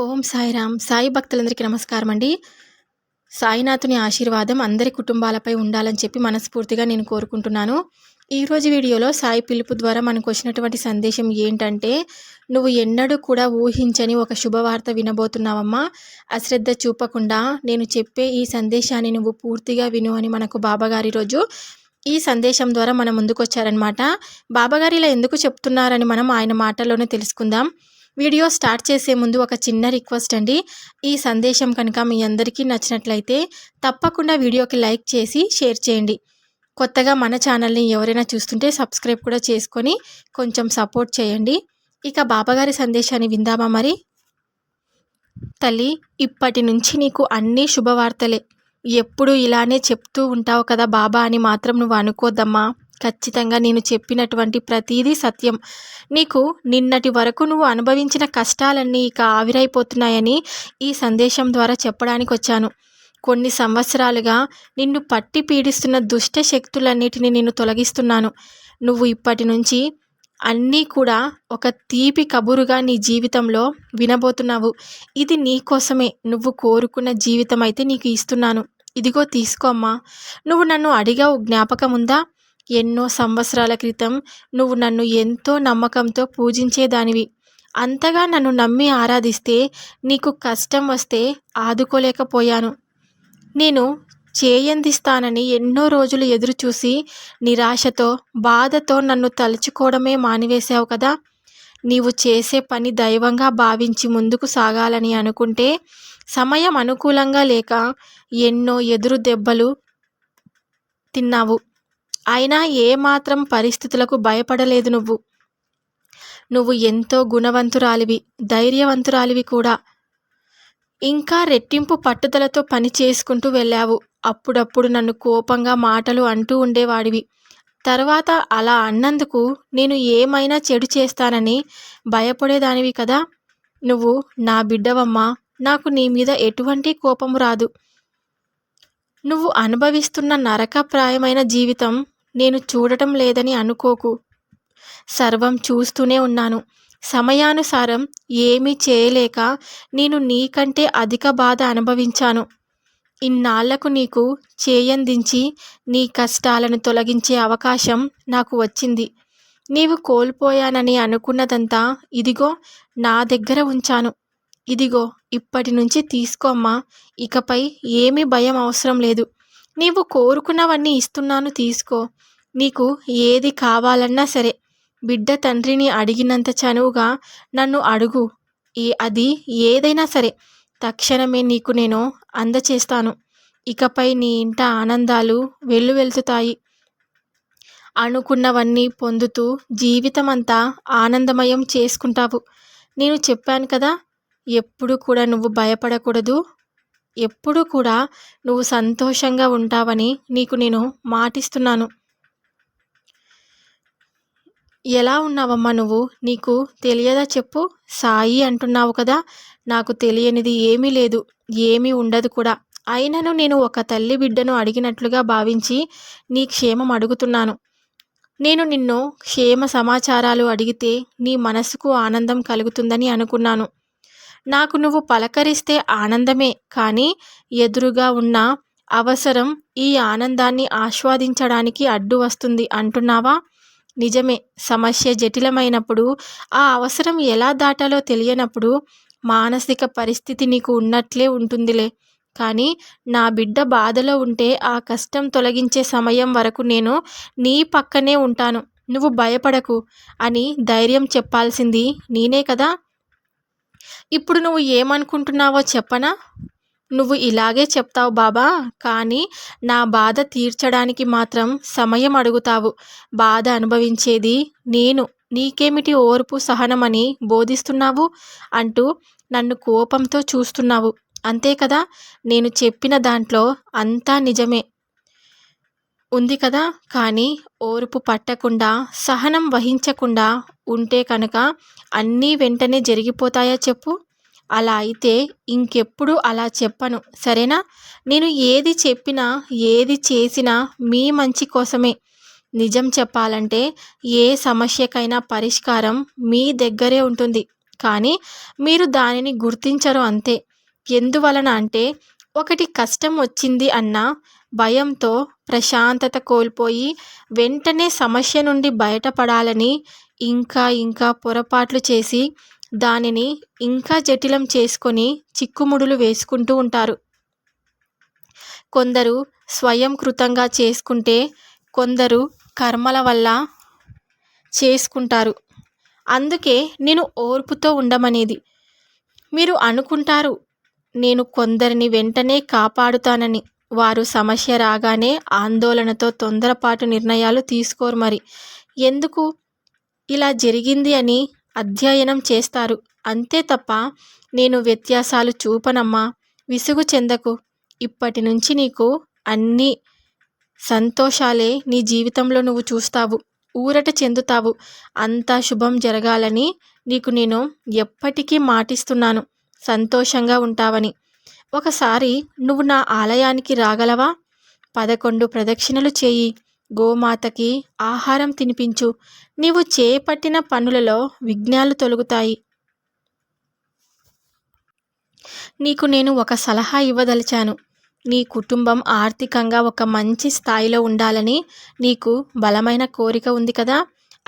ఓం సాయిరామ్. సాయి భక్తులందరికీ నమస్కారం అండి సాయినాథుని ఆశీర్వాదం అందరి కుటుంబాలపై ఉండాలని చెప్పి మనస్ఫూర్తిగా నేను కోరుకుంటున్నాను. ఈరోజు వీడియోలో సాయి పిలుపు ద్వారా మనకు వచ్చినటువంటి సందేశం ఏంటంటే నువ్వు ఎన్నడూ కూడా ఊహించని ఒక శుభవార్త వినబోతున్నావమ్మా. అశ్రద్ధ చూపకుండా నేను చెప్పే ఈ సందేశాన్ని నువ్వు పూర్తిగా విను అని మనకు బాబాగారి రోజు ఈ సందేశం ద్వారా మన ముందుకు వచ్చారనమాట బాబాగారు ఇలా ఎందుకు చెప్తున్నారని మనం ఆయన మాటల్లోనే తెలుసుకుందాం. వీడియో స్టార్ట్ చేసే ముందు ఒక చిన్న రిక్వెస్ట్ అండి. ఈ సందేశం కనుక మీ అందరికీ నచ్చినట్లయితే తప్పకుండా వీడియోకి లైక్ చేసి షేర్ చేయండి. కొత్తగా మన ఛానల్ని ఎవరైనా చూస్తుంటే సబ్స్క్రైబ్ కూడా చేసుకొని కొంచెం సపోర్ట్ చేయండి. ఇక బాబాగారి సందేశాన్ని విందామా మరి? తల్లి ఇప్పటి నుంచి నీకు అన్నీ శుభవార్తలే. ఎప్పుడు ఇలానే చెప్తూ ఉంటావు కదా బాబా అని మాత్రం నువ్వు అనుకోద్దమ్మా. ఖచ్చితంగా నేను చెప్పినటువంటి ప్రతీదీ సత్యం. నీకు నిన్నటి వరకు నువ్వు అనుభవించిన కష్టాలన్నీ ఇక ఆవిరైపోతున్నాయని ఈ సందేశం ద్వారా చెప్పడానికి వచ్చాను. కొన్ని సంవత్సరాలుగా నిన్ను పట్టి పీడిస్తున్న దుష్ట శక్తులన్నిటిని నేను తొలగిస్తున్నాను. నువ్వు ఇప్పటి నుంచి అన్నీ కూడా ఒక తీపి కబురుగా నీ జీవితంలో వినబోతున్నావు. ఇది నీ కోసమే. నువ్వు కోరుకున్న జీవితం అయితే నీకు ఇస్తున్నాను. ఇదిగో తీసుకో అమ్మా. నువ్వు నన్ను అడిగావు జ్ఞాపకం ఉందా ఎన్నో సంవత్సరాల క్రితం నువ్వు నన్ను ఎంతో నమ్మకంతో పూజించేదానివి. అంతగా నన్ను నమ్మి ఆరాధిస్తే నీకు కష్టం వస్తే ఆదుకోలేకపోయాను. నేను చేయందిస్తానని ఎన్నో రోజులు ఎదురుచూసి నిరాశతో బాధతో నన్ను తలుచుకోవడమే మానివేశావు కదా. నీవు చేసే పని దైవంగా భావించి ముందుకు సాగాలని అనుకుంటే సమయం అనుకూలంగా లేక ఎన్నో ఎదురు దెబ్బలు తిన్నావు. అయినా ఏమాత్రం పరిస్థితులకు భయపడలేదు నువ్వు. నువ్వు ఎంతో గుణవంతురాలివి ధైర్యవంతురాలివి కూడా. ఇంకా రెట్టింపు పట్టుదలతో పని చేసుకుంటూ వెళ్ళావు. అప్పుడప్పుడు నన్ను కోపంగా మాటలు అంటూ ఉండేవాడివి. తర్వాత అలా అన్నందుకు నేను ఏమైనా చెడు చేస్తానని భయపడేదానివి కదా. నువ్వు నా బిడ్డవమ్మా నాకు నీ మీద ఎటువంటి కోపము రాదు. నువ్వు అనుభవిస్తున్న నరకప్రాయమైన జీవితం నేను చూడటం లేదని అనుకోకు. సర్వం చూస్తూనే ఉన్నాను. సమయానుసారం ఏమీ చేయలేక నేను నీకంటే అధిక బాధ అనుభవించాను. ఇన్నాళ్ళకు నీకు చేయందించి నీ కష్టాలను తొలగించే అవకాశం నాకు వచ్చింది. నీవు కోల్పోయానని అనుకున్నదంతా ఇదిగో నా దగ్గర ఉంచాను. ఇదిగో ఇప్పటి నుంచి తీసుకోమ్మా. ఇకపై ఏమీ భయం అవసరం లేదు. నీవు కోరుకున్నవన్నీ ఇస్తున్నాను తీసుకో. నీకు ఏది కావాలన్నా సరే. బిడ్డ తండ్రిని అడిగినంత చనువుగా నన్ను అడుగు. ఏ అది ఏదైనా సరే. తక్షణమే నీకు నేను అందచేస్తాను. ఇకపై నీ ఇంట ఆనందాలు వెల్లువెల్తుతాయి అనుకున్నవన్నీ పొందుతూ జీవితమంతా ఆనందమయం చేసుకుంటావు. నేను చెప్పాను కదా ఎప్పుడు కూడా నువ్వు భయపడకూడదు. ఎప్పుడు కూడా నువ్వు సంతోషంగా ఉంటావని నీకు నేను మాటిస్తున్నాను. ఎలా ఉన్నావమ్మా నువ్వు? నీకు తెలియదా చెప్పు? సాయి అంటున్నావు కదా నాకు తెలియనిది ఏమీ లేదు ఏమీ ఉండదు కూడా. అయినను నేను ఒక తల్లి బిడ్డను అడిగినట్లుగా భావించి నీ క్షేమం అడుగుతున్నాను. నేను నిన్ను క్షేమ సమాచారాలు అడిగితే నీ మనసుకు ఆనందం కలుగుతుందని అనుకున్నాను. నాకు నువ్వు పలకరిస్తే ఆనందమే కానీ ఎదురుగా ఉన్న అవసరం ఈ ఆనందాన్ని ఆస్వాదించడానికి అడ్డు వస్తుంది అంటున్నావా? నిజమే. సమస్య జటిలమైనప్పుడు ఆ అవసరం ఎలా దాటాలో తెలియనప్పుడు మానసిక పరిస్థితి నీకు ఉన్నట్లే ఉంటుందిలే. కానీ నా బిడ్డ బాధలో ఉంటే ఆ కష్టం తొలగించే సమయం వరకు నేను నీ పక్కనే ఉంటాను. నువ్వు భయపడకు అని ధైర్యం చెప్పాల్సింది నేనే కదా? ఇప్పుడు నువ్వు ఏమనుకుంటున్నావో చెప్పనా? నువ్వు ఇలాగే చెప్తావు బాబా కానీ నా బాధ తీర్చడానికి మాత్రం సమయం అడుగుతావు. బాధ అనుభవించేది నేను. నీకేమిటి ఓర్పు సహనమని బోధిస్తున్నావు అంటూ నన్ను కోపంతో చూస్తున్నావు. అంతే కదా? నేను చెప్పిన దాంట్లో అంతా నిజమే. ఉంది కదా? కానీ ఓర్పు పట్టకుండా సహనం వహించకుండా ఉంటే కనుక అన్నీ వెంటనే జరిగిపోతాయా చెప్పు? అలా అయితే ఇంకెప్పుడు అలా చెప్పను. సరేనా? నేను ఏది చెప్పినా ఏది చేసినా మీ మంచి కోసమే. నిజం చెప్పాలంటే ఏ సమస్యకైనా పరిష్కారం మీ దగ్గరే ఉంటుంది. కానీ మీరు దానిని గుర్తించరు అంతే. ఎందువలన అంటే ఒకటి కష్టం వచ్చింది అన్నా భయంతో ప్రశాంతత కోల్పోయి వెంటనే సమస్య నుండి బయటపడాలని ఇంకా ఇంకా పొరపాట్లు చేసి దానిని ఇంకా జటిలం చేసుకొని చిక్కుముడులు వేసుకుంటూ ఉంటారు. కొందరు స్వయం కృతంగా చేసుకుంటే కొందరు కర్మల వల్ల చేసుకుంటారు. అందుకే నేను ఓర్పుతో ఉండమనేది. మీరు అనుకుంటారు నేను కొందరిని వెంటనే కాపాడుతానని. వారు సమస్య రాగానే ఆందోళనతో తొందరపాటు నిర్ణయాలు తీసుకోరు మరి. ఎందుకు? ఇలా జరిగింది అని అధ్యయనం చేస్తారు. అంతే తప్ప నేను వ్యత్యాసాలు చూపనమ్మా. విసుగు చెందకు. ఇప్పటి నుంచి నీకు అన్ని సంతోషాలే నీ జీవితంలో నువ్వు చూస్తావు. ఊరట చెందుతావు. అంతా శుభం జరగాలని నీకు నేను ఎప్పటికీ మాటిస్తున్నాను. సంతోషంగా ఉంటావని. ఒకసారి నువ్వు నా ఆలయానికి రాగలవా? పదకొండు ప్రదక్షిణలు చేయి. గోమాతకి ఆహారం తినిపించు. నీవు చేపట్టిన పనులలో విఘ్నాలు తొలుగుతాయి. నీకు నేను ఒక సలహా ఇవ్వదలిచాను. నీ కుటుంబం ఆర్థికంగా ఒక మంచి స్థాయిలో ఉండాలని నీకు బలమైన కోరిక ఉంది కదా?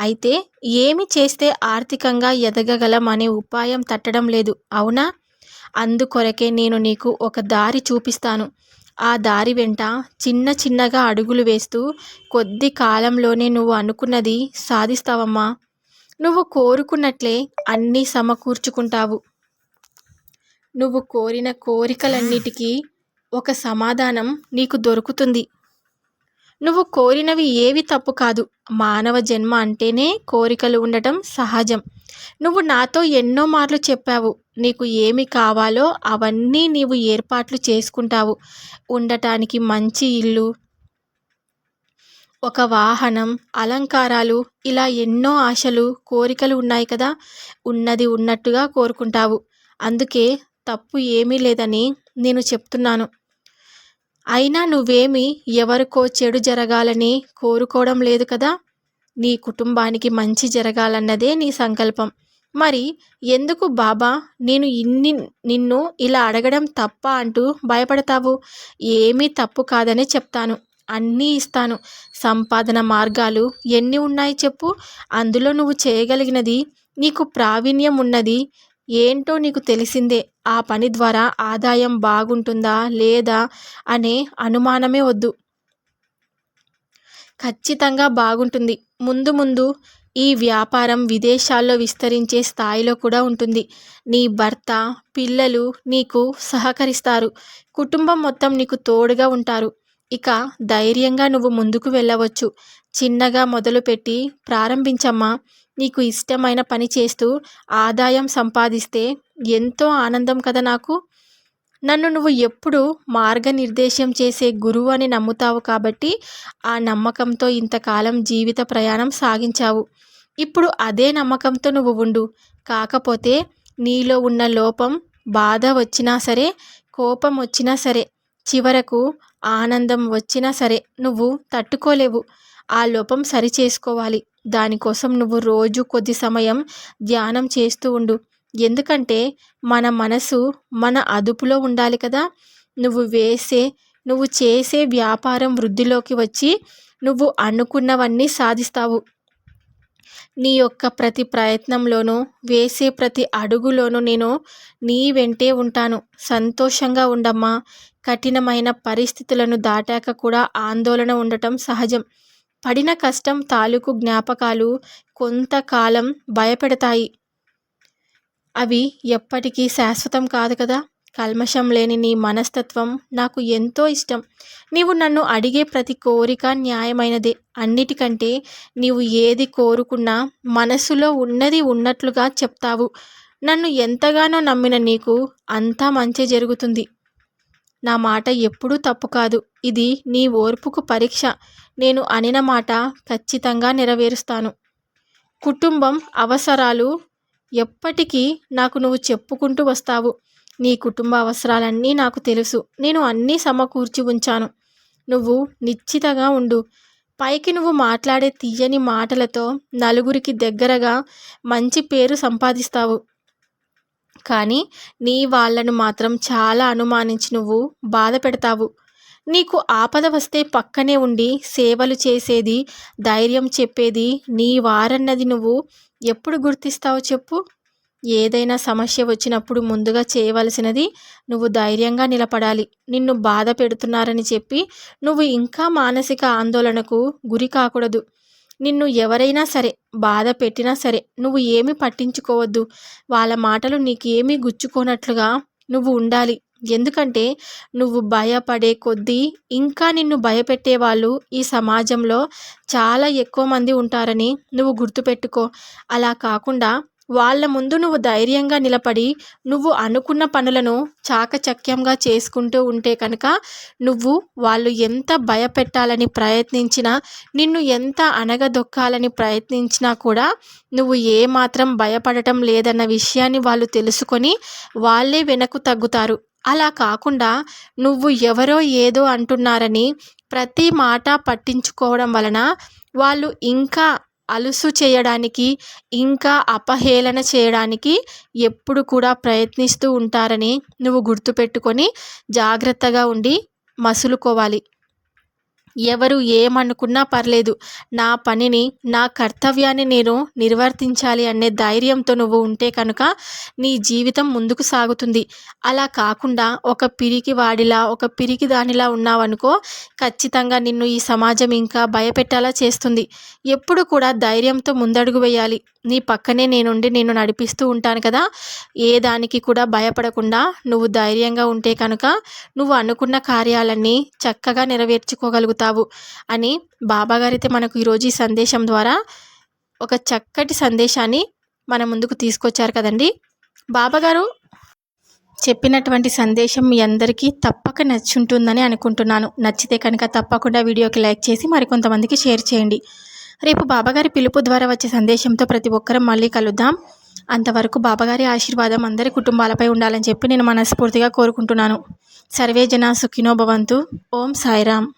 అయితే ఏమి చేస్తే ఆర్థికంగా ఎదగగలం అనే ఉపాయం తట్టడం లేదు అవునా? అందుకొరకే నేను నీకు ఒక దారి చూపిస్తాను. ఆ దారి వెంట చిన్న చిన్నగా అడుగులు వేస్తూ కొద్ది కాలంలోనే నువ్వు అనుకున్నది సాధిస్తావమ్మా. నువ్వు కోరుకున్నట్లే అన్నీ సమకూర్చుకుంటావు. నువ్వు కోరిన కోరికలన్నిటికీ ఒక సమాధానం నీకు దొరుకుతుంది. నువ్వు కోరినవి ఏవి తప్పు కాదు. మానవ జన్మ అంటేనే కోరికలు ఉండటం సహజం. నువ్వు నాతో ఎన్నో మార్లు చెప్పావు. నీకు ఏమి కావాలో అవన్నీ నీవు ఏర్పాట్లు చేసుకుంటావు. ఉండటానికి మంచి ఇల్లు ఒక వాహనం అలంకారాలు ఇలా ఎన్నో ఆశలు కోరికలు ఉన్నాయి కదా. ఉన్నది ఉన్నట్టుగా కోరుకుంటావు. అందుకే తప్పు ఏమీ లేదని నేను చెప్తున్నాను. అయినా నువ్వేమి ఎవరికో చెడు జరగాలని కోరుకోవడం లేదు కదా? నీ కుటుంబానికి మంచి జరగాలన్నదే నీ సంకల్పం. మరి ఎందుకు బాబా నేను ఇన్ని నిన్ను ఇలా అడగడం తప్ప అంటూ భయపడతావు? ఏమీ తప్పు కాదనే చెప్తాను. అన్నీ ఇస్తాను. సంపాదన మార్గాలు ఎన్ని ఉన్నాయి చెప్పు? అందులో నువ్వు చేయగలిగినది నీకు ప్రావీణ్యం ఉన్నది ఏంటో నీకు తెలిసిందే. ఆ పని ద్వారా ఆదాయం బాగుంటుందా లేదా అనే అనుమానమే వద్దు. ఖచ్చితంగా బాగుంటుంది. ముందు ముందు ఈ వ్యాపారం విదేశాల్లో విస్తరించే స్థాయిలో కూడా ఉంటుంది. నీ భర్త పిల్లలు నీకు సహకరిస్తారు. కుటుంబం మొత్తం నీకు తోడుగా ఉంటారు. ఇక ధైర్యంగా నువ్వు ముందుకు వెళ్ళవచ్చు. చిన్నగా మొదలుపెట్టి ప్రారంభించమ్మా. నీకు ఇష్టమైన పని చేస్తూ ఆదాయం సంపాదిస్తే ఎంతో ఆనందం కదా నాకు. నన్ను నువ్వు ఎప్పుడు మార్గనిర్దేశం చేసే గురువు అని నమ్ముతావు కాబట్టి ఆ నమ్మకంతో ఇంతకాలం జీవిత ప్రయాణం సాగించావు. ఇప్పుడు అదే నమ్మకంతో నువ్వు ఉండు. కాకపోతే నీలో ఉన్న లోపం బాధ వచ్చినా సరే కోపం వచ్చినా సరే చివరకు ఆనందం వచ్చినా సరే నువ్వు తట్టుకోలేవు. ఆ లోపం సరిచేసుకోవాలి. దానికోసం నువ్వు రోజు కొద్ది సమయం ధ్యానం చేస్తూ ఉండు. ఎందుకంటే మన మనసు మన అదుపులో ఉండాలి కదా. నువ్వు వేసే నువ్వు చేసే వ్యాపారం వృద్ధిలోకి వచ్చి నువ్వు అనుకున్నవన్నీ సాధిస్తావు. నీ యొక్క ప్రతి ప్రయత్నంలోనూ వేసే ప్రతి అడుగులోనూ నేను నీ వెంటే ఉంటాను. సంతోషంగా ఉండమ్మా. కఠినమైన పరిస్థితులను దాటాక కూడా ఆందోళన ఉండటం సహజం. పడిన కష్టం తాలూకు జ్ఞాపకాలు కొంతకాలం భయపెడతాయి. అవి ఎప్పటికీ శాశ్వతం కాదు కదా? కల్మషం లేని నీ మనస్తత్వం నాకు ఎంతో ఇష్టం. నీవు నన్ను అడిగే ప్రతి కోరిక న్యాయమైనదే. అన్నిటికంటే నీవు ఏది కోరుకున్నా మనసులో ఉన్నది ఉన్నట్లుగా చెప్తావు. నన్ను ఎంతగానో నమ్మిన నీకు అంతా మంచి జరుగుతుంది. నా మాట ఎప్పుడూ తప్పు కాదు. ఇది నీ ఓర్పుకు పరీక్ష. నేను అనిన మాట ఖచ్చితంగా నెరవేరుస్తాను. కుటుంబం అవసరాలు ఎప్పటికీ నాకు నువ్వు చెప్పుకుంటూ వస్తావు. నీ కుటుంబ అవసరాలన్నీ నాకు తెలుసు. నేను అన్నీ సమకూర్చి ఉంచాను. నువ్వు నిశ్చితగా ఉండు. పైకి నువ్వు మాట్లాడే తీయని మాటలతో నలుగురికి దగ్గరగా మంచి పేరు సంపాదిస్తావు. కానీ నీ వాళ్ళను మాత్రం చాలా అనుమానించి నువ్వు బాధ పెడతావు నీకు ఆపద వస్తే పక్కనే ఉండి సేవలు చేసేది ధైర్యం చెప్పేది నీ వారన్నది నువ్వు ఎప్పుడు గుర్తిస్తావు చెప్పు. ఏదైనా సమస్య వచ్చినప్పుడు ముందుగా చేయవలసినది నువ్వు ధైర్యంగా నిలబడాలి. నిన్ను బాధ పెడుతున్నారని చెప్పి నువ్వు ఇంకా మానసిక ఆందోళనకు గురి కాకూడదు. నిన్ను ఎవరైనా సరే బాధ పెట్టినా సరే నువ్వు ఏమి పట్టించుకోవద్దు. వాళ్ళ మాటలు నీకు ఏమీ గుచ్చుకోనట్లుగా నువ్వు ఉండాలి. ఎందుకంటే నువ్వు భయపడే కొద్దీ ఇంకా నిన్ను భయపెట్టే వాళ్ళు ఈ సమాజంలో చాలా ఎక్కువ మంది ఉంటారని నువ్వు గుర్తుపెట్టుకో. అలా కాకుండా వాళ్ళ ముందు నువ్వు ధైర్యంగా నిలబడి నువ్వు అనుకున్న పనులను చాకచక్యంగా చేసుకుంటూ ఉంటే కనుక నువ్వు వాళ్ళు ఎంత భయపెట్టాలని ప్రయత్నించినా నిన్ను ఎంత అనగదొక్కాలని ప్రయత్నించినా కూడా నువ్వు ఏమాత్రం భయపడటం లేదన్న విషయాన్ని వాళ్ళు తెలుసుకొని వాళ్ళే వెనక్కు తగ్గుతారు. అలా కాకుండా నువ్వు ఎవరో ఏదో అంటున్నారని ప్రతి మాట పట్టించుకోవడం వలన వాళ్ళు ఇంకా అలుసు చేయడానికి ఇంకా అపహేళన చేయడానికి ఎప్పుడు కూడా ప్రయత్నిస్తూ ఉంటారని నువ్వు గుర్తుపెట్టుకొని జాగ్రత్తగా ఉండి మసులుకోవాలి. ఎవరు ఏమనుకున్నా పర్లేదు. నా పనిని నా కర్తవ్యాన్ని నేను నిర్వర్తించాలి అనే ధైర్యంతో నువ్వు ఉంటే కనుక నీ జీవితం ముందుకు సాగుతుంది. అలా కాకుండా ఒక పిరికి వాడిలా ఒక పిరికి దానిలా ఉన్నావనుకో ఖచ్చితంగా నిన్ను ఈ సమాజం ఇంకా భయపెట్టేలా చేస్తుంది. ఎప్పుడు కూడా ధైర్యంతో ముందడుగు వేయాలి. నీ పక్కనే నేనుండి నేను నడిపిస్తూ ఉంటాను కదా. ఏ దానికి కూడా భయపడకుండా నువ్వు ధైర్యంగా ఉంటే కనుక నువ్వు అనుకున్న కార్యాలన్నీ చక్కగా నెరవేర్చుకోగలుగుతావు. అని బాబాగారైతే మనకు ఈరోజు ఈ సందేశం ద్వారా ఒక చక్కటి సందేశాన్ని మన ముందుకు తీసుకొచ్చారు కదండి. బాబాగారు చెప్పినటువంటి సందేశం మీ అందరికీ తప్పక నచ్చుంటుందని అనుకుంటున్నాను. నచ్చితే కనుక తప్పకుండా వీడియోకి లైక్ చేసి మరికొంతమందికి షేర్ చేయండి. రేపు బాబాగారి పిలుపు ద్వారా వచ్చే సందేశంతో ప్రతి ఒక్కరం మళ్ళీ కలుద్దాం. అంతవరకు బాబాగారి ఆశీర్వాదం అందరి కుటుంబాలపై ఉండాలని చెప్పి నేను మనస్ఫూర్తిగా కోరుకుంటున్నాను. సర్వే జన సుఖినో భవంతు. ఓం సాయిరామ్.